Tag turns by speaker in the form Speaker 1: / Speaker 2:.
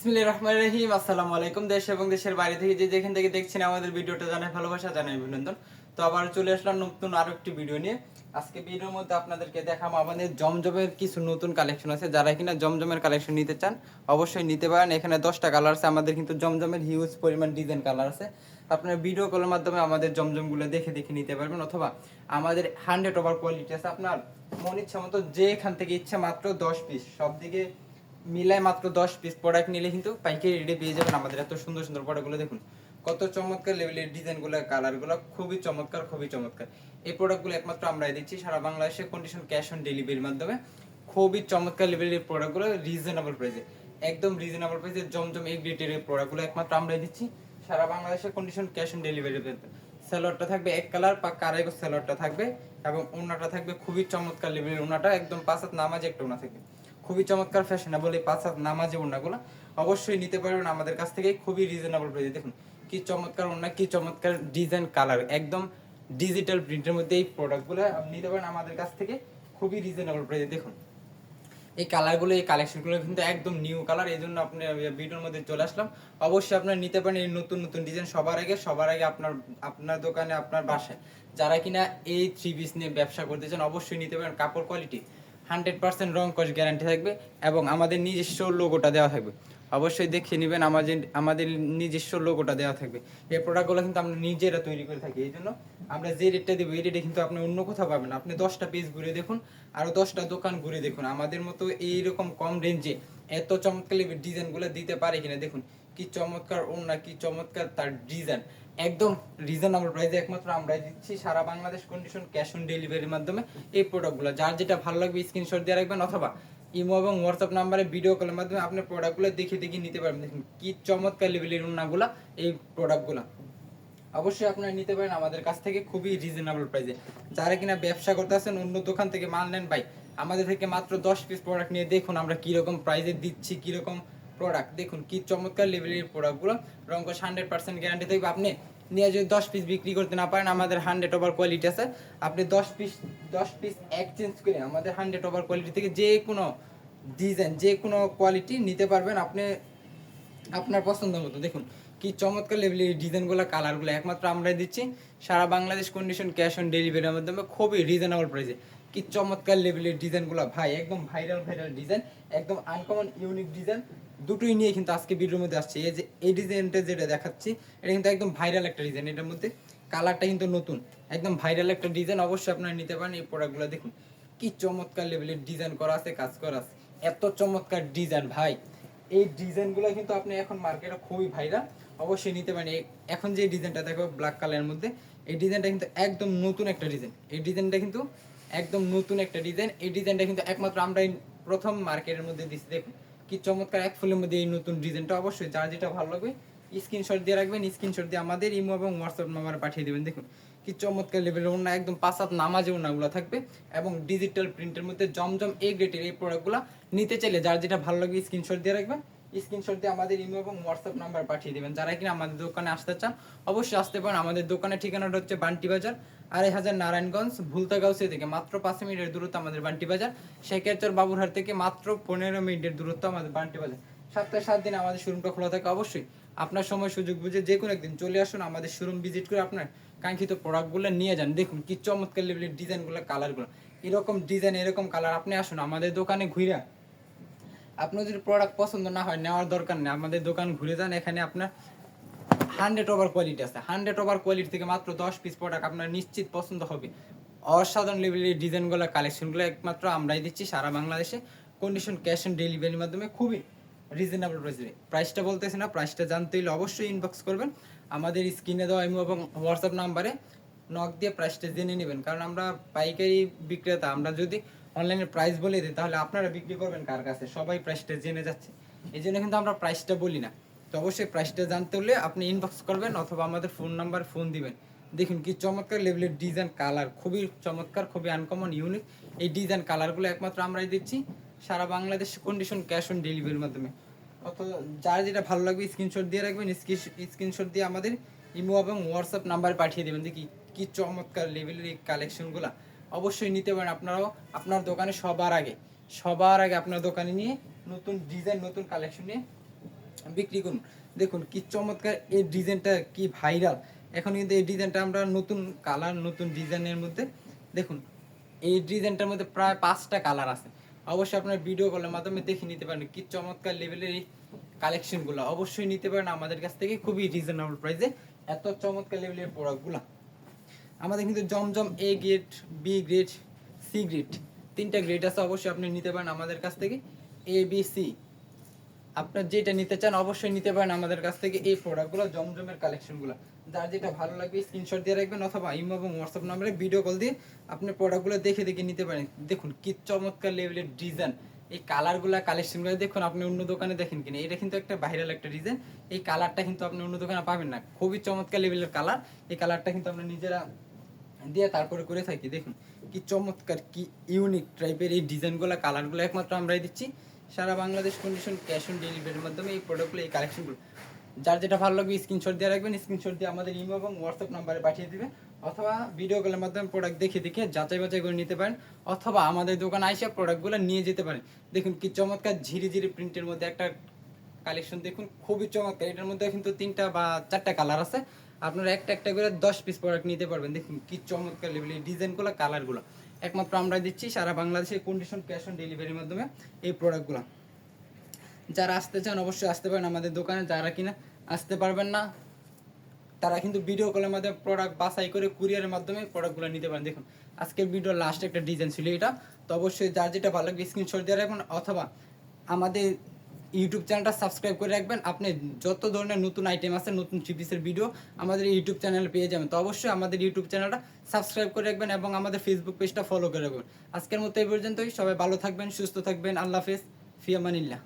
Speaker 1: বিসমিল্লাহির রহমানির রহিম, আসসালামু আলাইকুম দেশ এবং দেশের বাইরে থেকে যে যেখান থেকে দেখছেন আমাদের ভিডিওটা জানাই ভালোবাসা জানাই অভিনন্দন। তো আবার চলে আসলাম নতুন আরও একটি ভিডিও নিয়ে। আজকে ভিডিওর মধ্যে আপনাদেরকে দেখাবো আমাদের জমজমের কিছু নতুন কালেকশন আছে। যারা কিনা জমজমের কালেকশন নিতে চান, অবশ্যই নিতে পারেন। এখানে দশটা কালার আছে। আমাদের কিন্তু জমজমের হিউজ পরিমাণ ডিজাইন কালার আছে। আপনারা ভিডিও কলের মাধ্যমে আমাদের জমজমগুলো দেখে দেখে নিতে পারবেন। অথবা আমাদের হান্ড্রেড ওভার কোয়ালিটি আছে। আপনার মন ইচ্ছা মতো যেখান থেকে ইচ্ছা মাত্র দশ পিস সব দিকে মিলায় মাত্র দশ পিস প্রোডাক্ট নিলে কিন্তু পাইকারি রেটে পেয়ে যাবেন আমাদের এত সুন্দর সুন্দর প্রোডাক্টগুলো দেখুন। কত চমৎকার লেভেলের ডিজাইনগুলো কালারগুলো খুবই চমৎকার খুবই চমৎকার। এই প্রোডাক্টগুলো একমাত্র আমরাই দিচ্ছি, সারা বাংলাদেশে কন্ডিশন ক্যাশ অন ডেলিভারির মাধ্যমে। খুবই চমৎকার লেভেলের প্রোডাক্টগুলো রিজনেবল প্রাইসে একদম রিজনেবল প্রাইসে জমজম এই গ্রেটের এই প্রোডাক্টগুলো একমাত্র আমরাই দিচ্ছি। সারা বাংলাদেশে কন্ডিশন ক্যাশ অন ডেলিভারি স্যালোয়ারটা থাকবে এক কালার বা আড়াইগো স্যালোয়ারটা থাকবে, এবং ওনাটা থাকবে খুবই চমৎকার লেভেলের ওনাটা, একদম পাঁচ হাত নামাজ একটা ওনা থাকবে। খুবই চমৎকার ফ্যাশনেবল এই পাঁচ হাত নামাজে ওনাগুলো অবশ্যই নিতে পারবেন আমাদের কাছ থেকে, খুবই রিজনেবল প্রাইসে দেখুন, কি চমৎকার ওনা কি চমৎকার ডিজাইন কালার একদম ডিজিটাল প্রিন্টের মধ্যে এই প্রোডাক্টগুলো আপনি নিতে পারেন আমাদের কাছ থেকে, খুবই রিজনেবল প্রাইসে দেখুন, এই কালারগুলো এই কালেকশনগুলো কিন্তু একদম নিউ কালার এই জন্য আপনি ভিডিওর মধ্যে চলে আসলাম। অবশ্যই আপনারা নিতে পারেন এই নতুন নতুন ডিজাইন সবার আগে সবার আগে আপনার আপনার দোকানে, আপনার বাসায়। যারা কিনা এই থ্রি পিস নিয়ে ব্যবসা করতে চান, অবশ্যই নিতে পারেন। কাপড় কোয়ালিটি হান্ড্রেড পার্সেন্ট রং কস গ্যারান্টি থাকবে এবং আমাদের নিজস্ব লোগোটা দেওয়া থাকবে। অবশ্যই দেখে নেবেন আমাদের আমাদের নিজস্ব লোগোটা দেওয়া থাকবে। এই প্রোডাক্টগুলো কিন্তু আমরা নিজেরা তৈরি করে থাকি, এই জন্য আমরা যে রেটটা দেবো, এই রেটে কিন্তু আপনি অন্য কোথাও পাবেন আপনি দশটা পেজ ঘুরে দেখুন আরও দশটা দোকান ঘুরে দেখুন। আমাদের মতো এইরকম কম রেঞ্জে এত চমৎকার ডিজাইনগুলো দিতে পারে কিনা দেখুন। কি চমৎকার ওনা কি চমৎকার তার ডিজাইন একদম রিজনেবল প্রাইসে একমাত্র আমরাই দিচ্ছি। সারা বাংলাদেশ কন্ডিশন ক্যাশ অন ডেলিভারির মাধ্যমে এই প্রোডাক্টগুলো যার যেটা ভালো লাগবে স্ক্রিনশট দিয়ে রাখবেন অথবা ইমো এবং হোয়াটসঅ্যাপ নাম্বারে ভিডিও কলের মাধ্যমে আপনি প্রোডাক্টগুলো দেখে দেখে নিতে পারবেন। দেখুন কি চমৎকার লেভেলের ওনাগুলা এই প্রোডাক্টগুলো অবশ্যই আপনারা নিতে পারেন আমাদের কাছ থেকে খুবই রিজনেবল প্রাইসে যারা কিনা ব্যবসা করতেছেন অন্য দোকান থেকে মাল নেন, ভাই, আমাদের থেকে মাত্র দশ পিস প্রোডাক্ট নিয়ে দেখুন আমরা কীরকম প্রাইসে দিচ্ছি, কীরকম প্রোডাক্ট দেখুন, কি চমৎকার লেভেলের প্রোডাক্টগুলো রঙ্কস হান্ড্রেড পার্সেন্ট গ্যারান্টি থাকবে। আপনি নিয়ে যদি দশ পিস বিক্রি করতে না পারেন, আমাদের হান্ড্রেড ওভার কোয়ালিটি আছে। আপনি দশ পিস দশ পিস এক্সচেঞ্জ করে আমাদের হান্ড্রেড ওভার কোয়ালিটি থেকে যে কোনো ডিজাইন যে কোনো কোয়ালিটি নিতে পারবেন। আপনি, আপনার পছন্দ মতো। দেখুন কি চমৎকার লেভেলের ডিজাইনগুলো কালারগুলো একমাত্র আমরাই দিচ্ছি। সারা বাংলাদেশ কন্ডিশন ক্যাশ অন ডেলিভারির মাধ্যমে খুবই রিজনেবল প্রাইসে কি চমৎকার লেভেলের ডিজাইনগুলো ভাই, একদম ভাইরাল ভাইরাল ডিজাইন একদম আনকমন ইউনিক ডিজাইন দুটোই নিয়ে কিন্তু আজকে ভিডিওর মধ্যে আসছে। এই যে, এই ডিজাইনটা যেটা দেখাচ্ছি, এটা কিন্তু একদম ভাইরাল একটা ডিজাইন এটার মধ্যে। কালারটা কিন্তু নতুন। একদম ভাইরাল একটা ডিজাইন অবশ্যই আপনারা নিতে পারেন এই প্রোডাক্টগুলো দেখুন। কি চমৎকার লেভেলের ডিজাইন করা আছে, কাজ করা আছে। এত চমৎকার ডিজাইন ভাই। এই ডিজাইনগুলো কিন্তু আপনি এখন মার্কেটে খুবই ভাইরাল অবশ্যই নিতে পারেন। এখন যে ডিজাইনটা দেখো ব্ল্যাক কালারের মধ্যে, এই ডিজাইনটা কিন্তু একদম নতুন একটা ডিজাইন। এই ডিজাইনটা কিন্তু একদম নতুন একটা ডিজাইন। এই ডিজাইনটা কিন্তু একমাত্র আমরা প্রথম মার্কেটের মধ্যে দিচ্ছি দেখুন, কি চমৎকার এক ফুলের মধ্যে এই নতুন ডিজাইনটা। অবশ্যই যার যেটা ভালো লাগবে স্ক্রিনশট দিয়ে রাখবেন স্ক্রিনশট দিয়ে আমাদের ইমো এবং হোয়াটসঅ্যাপ নাম্বারে পাঠিয়ে দেবেন। দেখুন, কি চমৎকার লেভেলের ওনা একদম পাঁচ হাত নামাজে ওনাগুলো থাকবে এবং ডিজিটাল প্রিন্টের মধ্যে জমজম এই গ্রেটের এই প্রোডাক্টগুলো নিতে চাইলে যার যেটা ভালো লাগবে স্ক্রিনশট দিয়ে রাখবেন। স্ক্রিনশট দিয়ে আমাদের ইমো এবং হোয়াটসঅ্যাপ নাম্বার পাঠিয়ে দেবেন। যারা কিনা আমাদের দোকানে আসতে চান, অবশ্যই আসতে পারেন। আমাদের দোকানের ঠিকানাটা হচ্ছে বান্টি বাজার, আড়াই হাজার নারায়ণগঞ্জ, ভুলতাগাউসি থেকে। মাত্র পাঁচ মিনিটের দূরত্ব আমাদের বান্টি বাজার। শেখেরচর বাবুরহাট থেকে মাত্র পনেরো মিনিটের দূরত্ব আমাদের বান্টি বাজার। সপ্তাহে সাত দিন আমাদের শোরুমটা খোলা থাকে অবশ্যই। আপনার সময়, সুযোগ বুঝে যে কোনো একদিন চলে আসুন আমাদের শোরুম ভিজিট করে আপনার কাঙ্ক্ষিত প্রোডাক্টগুলো নিয়ে যান। দেখুন কি চমৎকার লেভেলের ডিজাইনগুলো কালারগুলো এরকম ডিজাইন এরকম কালার আপনি আসুন আমাদের দোকানে ঘুরে আপনার যদি প্রোডাক্ট পছন্দ না হয়, নেওয়ার দরকার নেই। আমাদের দোকান ঘুরে যান, এখানে আপনার হান্ড্রেড ওভার কোয়ালিটি আছে। হান্ড্রেড ওভার কোয়ালিটি থেকে মাত্র দশ পিস প্রোডাক্ট আপনার নিশ্চিত পছন্দ হবে। অসাধারণ লেভেলের ডিজাইনগুলো কালেকশনগুলো একমাত্র আমরাই দিচ্ছি সারা বাংলাদেশে। কন্ডিশন ক্যাশ অন ডেলিভারির মাধ্যমে খুবই রিজনেবল প্রাইসে প্রাইসটা বলতেছি না প্রাইসটা জানতে হলে অবশ্যই ইনবক্স করবেন। আমাদের স্ক্রিনে দেওয়া ইমো এবং হোয়াটসঅ্যাপ নাম্বারে নক দিয়ে প্রাইসটা জেনে নেবেন। কারণ আমরা পাইকারি বিক্রেতা, আমরা যদি অনলাইনে প্রাইস বলে দিই তাহলে আপনারা বিক্রি করবেন কার কাছে? সবাই প্রাইসটা জেনে যাচ্ছে। এই জন্য কিন্তু আমরা প্রাইসটা বলি না। তো অবশ্যই প্রাইসটা জানতে হলে আপনি ইনবক্স করবেন অথবা আমাদের ফোন নাম্বার ফোন দিবেন। দেখুন কি চমৎকার লেভেলের ডিজাইন কালার খুবই চমৎকার, খুবই আনকমন ইউনিক এই ডিজাইন কালারগুলো একমাত্র আমরাই দিচ্ছি। সারা বাংলাদেশ কন্ডিশন ক্যাশ অন ডেলিভারির মাধ্যমে। অথবা যার যেটা ভালো লাগবে স্ক্রিনশট দিয়ে রাখবেন স্ক্রিনশট দিয়ে আমাদের ইমো এবং হোয়াটসঅ্যাপ নাম্বার পাঠিয়ে দেবেন। দেখি কি চমৎকার লেভেলের এই কালেকশনগুলো অবশ্যই নিতে পারেন। আপনারাও আপনার দোকানে সবার আগে সবার আগে আপনার দোকানে নিয়ে নতুন ডিজাইন নতুন কালেকশন নিয়ে বিক্রি করুন। দেখুন কি চমৎকার এই ডিজাইনটা কি ভাইরাল এখন কিন্তু এই ডিজাইনটা আমরা নতুন কালার নতুন ডিজাইনের মধ্যে, দেখুন, এই ডিজাইনটার মধ্যে প্রায় পাঁচটা কালার আছে। অবশ্যই আপনার ভিডিও কলের মাধ্যমে দেখে নিতে পারেন কি চমৎকার লেভেলের এই কালেকশনগুলো অবশ্যই নিতে পারেন। আমাদের কাছ থেকে খুবই রিজনেবল প্রাইসে এত চমৎকার লেভেলের প্রোডাক্টগুলো আমাদের কিন্তু জমজম A grade B grade C grade তিনটা গ্রেড আছে অবশ্যই আপনি নিতে পারেন আমাদের কাছ থেকে। এ বি সি আপনার যেটা নিতে চান অবশ্যই নিতে পারেন আমাদের কাছ থেকে এই প্রোডাক্টগুলো জমজমের কালেকশনগুলো যার যেটা ভালো লাগবে স্ক্রিনশট দিয়ে রাখবেন অথবা ইমো এবং হোয়াটসঅ্যাপ নাম্বারে ভিডিও কল দিয়ে আপনি প্রোডাক্টগুলো দেখে দেখে নিতে পারেন। দেখুন কি চমৎকার লেভেলের ডিজাইন এই কালারগুলো কালেকশনগুলো দেখুন, আপনি অন্য দোকানে দেখেন কিনা। এটা কিন্তু একটা ভাইরাল একটা ডিজাইন এই কালারটা কিন্তু আপনি অন্য দোকানে পাবেন না। খুবই চমৎকার লেভেলের কালার এই কালারটা কিন্তু আমরা নিজেরা দিয়ে তারপরে করে থাকি, দেখুন কি চমৎকার, কি ইউনিক টাইপের এই ডিজাইনগুলো কালারগুলো একমাত্র আমরাই দিচ্ছি। সারা বাংলাদেশ কন্ডিশন ক্যাশ অন ডেলিভারির মাধ্যমে এই প্রোডাক্টগুলো এই কালেকশনগুলো যার যেটা ভালো লাগবে স্ক্রিনশট দিয়ে রাখবেন স্ক্রিনশট দিয়ে আমাদের ইমো এবং হোয়াটসঅ্যাপ নাম্বারে পাঠিয়ে দিবেন। অথবা ভিডিও কলের মাধ্যমে প্রোডাক্ট দেখে দেখে যাচাই বাছাই করে নিতে পারেন। অথবা আমাদের দোকানে আইসা প্রোডাক্টগুলো নিয়ে যেতে পারেন। দেখুন কি চমৎকার, ঝিরি ঝিরি প্রিন্টের মধ্যে একটা কালেকশন দেখুন খুবই চমৎকার। এটার মধ্যে কিন্তু তিনটা বা চারটা কালার আছে। আপনারা একটা একটা করে দশ পিস প্রোডাক্ট নিতে পারবেন। দেখুন কি চমৎকার লেভেল এই ডিজাইনগুলো কালারগুলো একমাত্র আমরা দিচ্ছি সারা বাংলাদেশে কন্ডিশন ক্যাশ অন ডেলিভারির মাধ্যমে এই প্রোডাক্টগুলো যারা আসতে চান অবশ্যই আসতে পারেন আমাদের দোকানে, যারা কিনা আসতে পারবেন না, তারা কিন্তু ভিডিও কলের মাধ্যমে প্রোডাক্ট বাছাই করে কুরিয়ারের মাধ্যমে প্রোডাক্টগুলো নিতে পারেন। দেখুন, আজকের ভিডিও লাস্ট একটা ডিজাইন ছিল এটা। তো অবশ্যই যার যেটা ভালো লাগবে স্ক্রিনশট দিয়ে রাখবেন অথবা আমাদের ইউটিউব চ্যানেলটা সাবস্ক্রাইব করে রাখবেন। আপনি যত ধরনের নতুন আইটেম আছে, নতুন চিপিসের ভিডিও আমাদের ইউটিউব চ্যানেলে পেয়ে যাবেন। তো অবশ্যই আমাদের ইউটিউব চ্যানেলটা সাবস্ক্রাইব করে রাখবেন এবং আমাদের ফেসবুক পেজটা ফলো করে রাখবেন। আজকের মতো এই পর্যন্তই। সবাই ভালো থাকবেন, সুস্থ থাকবেন। আল্লাহ হাফেজ। ফিয়ামানিল্লাহ